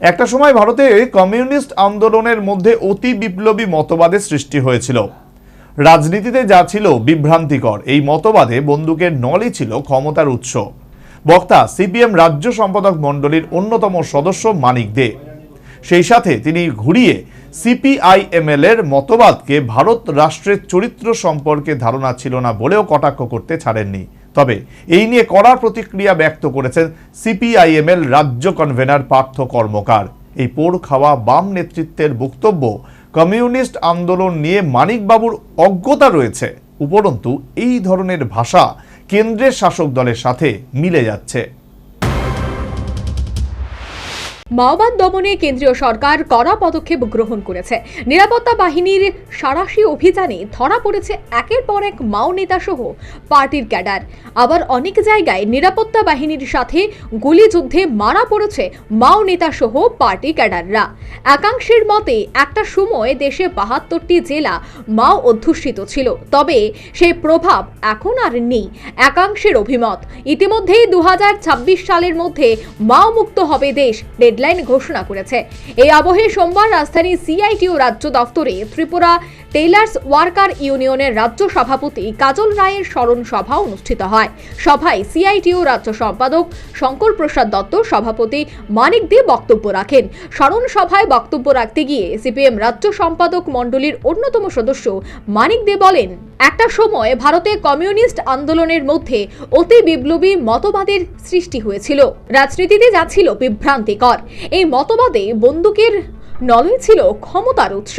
একটা সময় ভারতে কমিউনিস্ট আন্দোলনের মধ্যে অতি বিপ্লবী মতবাদের সৃষ্টি হয়েছিল। রাজনীতিতে যা ছিল বিভ্রান্তিকর, এই মতবাদে বন্দুকের নলই ছিল ক্ষমতার উৎস। বক্তা, সিপিএম রাজ্য সম্পাদক মণ্ডলীর অন্যতম সদস্য মানিক দে। সেই সাথে তিনি ঘুরিয়ে সিপিআইএমএল এর মতবাদকে ভারত রাষ্ট্রের চরিত্র সম্পর্কে ধারণা ছিল না বলেও কটাক্ষ করতে ছাড়েননি। তবে এই নিয়ে কড়া প্রতিক্রিয়া ব্যক্ত করেছেন সিপিআইএমএল রাজ্য কনভেনার পার্থ কর্মকার। এই পোড় খাওয়া বাম নেতৃত্বের বক্তব্য, কমিউনিস্ট আন্দোলন নিয়ে মানিকবাবুর অজ্ঞতা রয়েছে। উপরন্তু এই ধরনের ভাষা কেন্দ্রের শাসক দলের সাথে মিলে যাচ্ছে। মাওবাদ দমনে কেন্দ্রীয় সরকার কড়া পদক্ষেপ গ্রহণ করেছে। নিরাপত্তা বাহিনীর সারাশি অভিযানে ধরা পড়েছে একের পর এক মাও নেতা সহ পার্টির ক্যাডার। আবার অনেক জায়গায় নিরাপত্তা বাহিনীর সাথে গুলিযুদ্ধে মারা পড়েছে মাও নেতা সহ পার্টি ক্যাডাররা। একাংশের মতে, একটা সময় দেশে বাহাত্তরটি জেলা মাও অধ্যুষিত ছিল, তবে সেই প্রভাব এখন আর নেই, একাংশের অভিমত। ইতিমধ্যেই দু হাজার ছাব্বিশ সালের মধ্যে মাও মুক্ত হবে দেশ ডেডলাইন ঘোষণা করেছে। এই আবহে সোমবার রাজধানী সিআইটিও রাজ্য দফতরে ত্রিপুরা টেইলার্স ওয়ার্কার ইউনিয়নের রাজ্য সভাপতি কাজল রায়ের স্মরণ সভা অনুষ্ঠিত হয়। সভায় সিআইটিও রাজ্য সম্পাদক শঙ্কর প্রসাদ দত্ত সভাপতি মানিক দে বক্তব্য রাখেন। স্মরণ সভায় বক্তব্য রাখতে গিয়ে সিপিএম রাজ্য সম্পাদক মণ্ডলীর অন্যতম সদস্য মানিক দে বলেন, একটা সময় ভারতে কমিউনিস্ট আন্দোলনের মধ্যে অতি বিপ্লবী মতবাদের সৃষ্টি হয়েছিল। রাজনীতিতে যা ছিল বিভ্রান্তিকর। এই মতবাদে বন্দুকের নলই ছিল ক্ষমতার উৎস।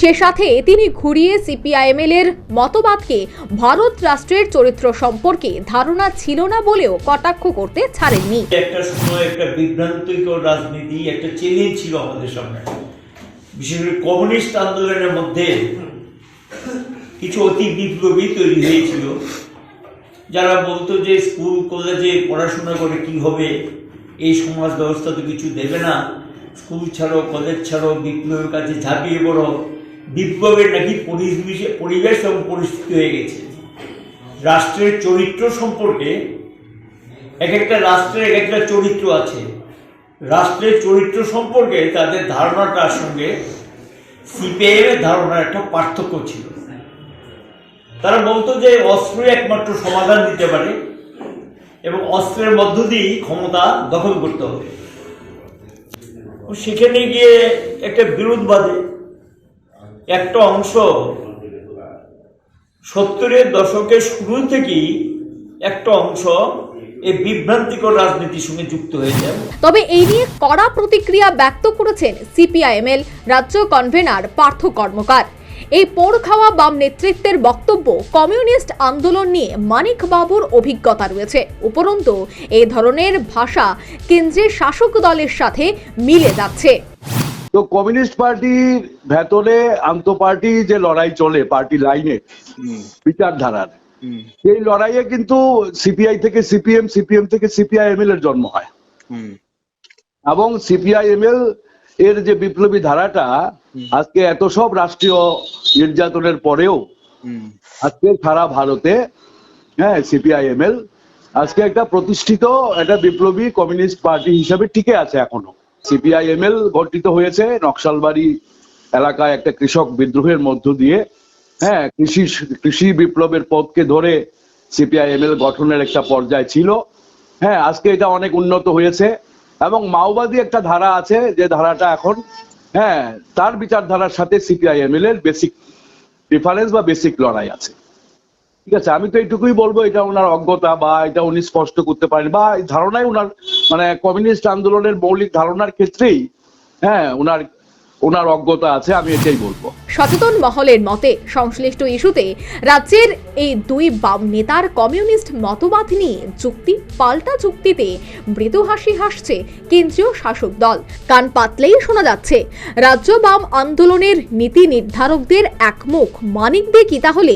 সে সাথে তিনি ঘুরিয়ে সিপিআইএমএল এর মতবাদকে ভারত রাষ্ট্রের চরিত্র সম্পর্কে ধারণা ছিল না বলেও কটাক্ষ করতে ছাড়েননি। একটা সময় একটা বিভ্রান্তিকর রাজনীতি, একটা চ্যালেঞ্জ ছিল আমাদের সামনে বিশেষ করে কমিউনিস্ট আন্দোলনের মধ্যে কিছু অতি বিপ্লবী তৈরি হয়েছিল। যারা বলতো যে স্কুল, কলেজে পড়াশোনা করে কি হবে এই সমাজ ব্যবস্থা তো কিছু দেবে না। স্কুল ছাড়ো কলেজ ছাড়ো, বিপ্লবের কাছে ঝাঁপিয়ে পড়ো। বিপ্লবের নাকি পরিবেশ পরিবেশ এবং পরিস্থিতি হয়ে গেছে। রাষ্ট্রের চরিত্র সম্পর্কে এক একটা রাষ্ট্রের এক একটা চরিত্র আছে। রাষ্ট্রের চরিত্র সম্পর্কে তাদের ধারণাটার সঙ্গে সিপিআইএম এর ধারণার একটা পার্থক্য ছিল। তারা বলতো যে অস্ত্রই একমাত্র সমাধান দিতে পারে। এবং অস্ত্রের মধ্য দিয়েই ক্ষমতা দখল করতে হবে। সেখানে গিয়ে একটা বিরোধ বাঁধে। একটা অংশ সত্তরের দশকের শুরু থেকেই একটা অংশ এই বিভ্রান্তিকর রাজনীতির সঙ্গে যুক্ত হয়ে যায় তবে এই নিয়ে কড়া প্রতিক্রিয়া ব্যক্ত করেছেন সিপিআইএমএল রাজ্য কনভেনার পার্থ কর্মকার। এই পোড় খাওয়া বাম নেতৃত্বের বক্তব্য কমিউনিস্ট আন্দোলন নিয়ে মানিক বাবুর অভিজ্ঞতা রয়েছে। উপরন্তু এই ধরনের ভাষা কেন্দ্রের শাসক দলের সাথে মিলে যাচ্ছে। তো কমিউনিস্ট পার্টির ভেতরে আন্তঃপার্টি যে লড়াই চলে পার্টি লাইনে বিচারধারার সেই লড়াইয়ে কিন্তু সিপিআই থেকে সিপিএম সিপিএম থেকে সিপিআইএমএল এর জন্ম হয়। এবং সিপিআইএমএল এর যে বিপ্লবী ধারাটা আজকে এত সব রাষ্ট্রীয় নির্যাতনের পরেও আজকে সারা ভারতে হ্যাঁ সিপিআইএমএল আজকে একটা প্রতিষ্ঠিত একটা বিপ্লবী কমিউনিস্ট পার্টি হিসাবে টিকে আছে এখনও। সিপিআইএমএল গঠিত হয়েছে নকশালবাড়ি এলাকায় একটা কৃষক বিদ্রোহের মধ্য দিয়ে। হ্যাঁ কৃষি কৃষি বিপ্লবের পথকে ধরে সিপিআইএমএল গঠনের একটা পর্যায় ছিল। হ্যাঁ আজকে এটা অনেক উন্নত হয়েছে। এবং মাওবাদী একটা ধারা আছে, যে ধারাটা এখন হ্যাঁ তার বিচারধারার সাথে সিপিআইএমএল এর বেসিক ডিফারেন্স বা বেসিক লড়াই আছে। ঠিক আছে, আমি তো এইটুকুই বলব, এটা ওনার অজ্ঞতা বা এটা উনি স্পষ্ট করতে পারেন বা ধারণাই ওনার মানে কমিউনিস্ট আন্দোলনের মৌলিক ধারণার ক্ষেত্রেই হ্যাঁ ওনার ওনার অজ্ঞতা আছে, আমি এটাই বলব। সচেতন মহলের মতে, সংশ্লিষ্ট ইস্যুতে রাজ্যের এই দুই বাম নেতার কমিউনিস্ট মতবাদ নিয়ে যুক্তি পাল্টা যুক্তিতে মৃদু হাসি হাসছে কেন্দ্রীয় শাসক দল। কান পাতলেই শোনা যাচ্ছে, রাজ্য বাম আন্দোলনের নীতি নির্ধারকদের একমুখ, মানিক দে কি তাহলে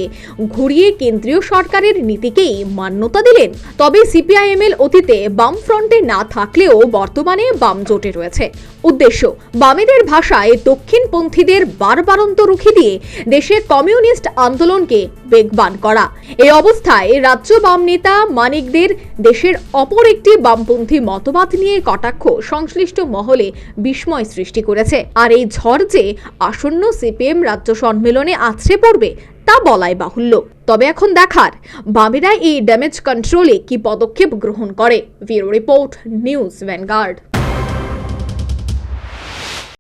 ঘুরিয়ে কেন্দ্রীয় সরকারের নীতিকেই মান্যতা দিলেন? তবে সিপিআইএমএল অতীতে বাম ফ্রন্টে না থাকলেও বর্তমানে বাম জোটে রয়েছে। উদ্দেশ্য, বামেদের ভাষায় দক্ষিণপন্থীদের বারবারন্ত রুখে দিয়ে দেশে কমিউনিস্ট আন্দোলনকে বেগবান করা। এই অবস্থায় রাজ্য বাম নেতা মানিকদের দেশের অপর একটি বামপন্থী মতবাদ নিয়ে কটাক্ষ সংশ্লিষ্ট মহলে বিস্ময় সৃষ্টি করেছে। আর এই ঝড় যে আসন্ন সিপিএম রাজ্য সম্মেলনে আছড়ে পড়বে, তা বলাই বাহুল্য। তবে এখন দেখার, বামেরা এই ড্যামেজ কন্ট্রোলে কি পদক্ষেপ গ্রহণ করে? Bureau report, News Vanguard.